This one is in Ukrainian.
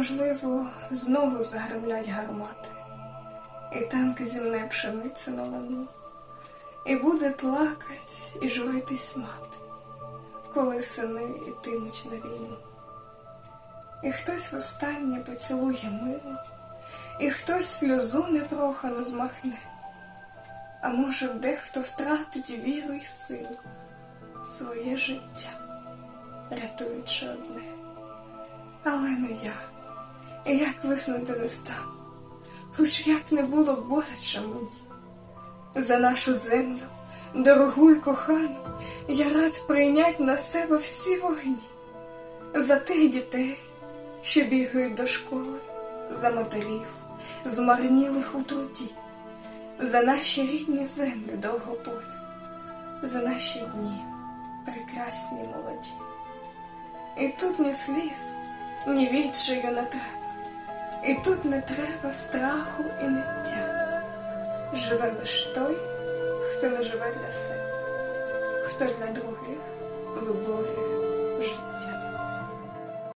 можливо, знову загремлять гармати, і танки зімне пшеницю на лану, і буде плакать і журитись мати, коли сини ітимуть на війну. І хтось востаннє поцілує мило, і хтось сльозу непрохану змахне, а може, дехто втратить віру й силу, своє життя, рятуючи одне. Але не я, і як виснути не стану, хоч як не було боляче мені. За нашу землю, дорогу й кохану, я рад прийнять на себе всі вогні, за тих дітей, що бігають до школи, за матерів, змарнілих у труді, за наші рідні землі довгополі, за наші дні прекрасні молоді. І тут ні сліз, ні відчаю не треба, і тут не треба страху і ниття. Живе лиш той, хто не живе для себе, хто для других виборює життя.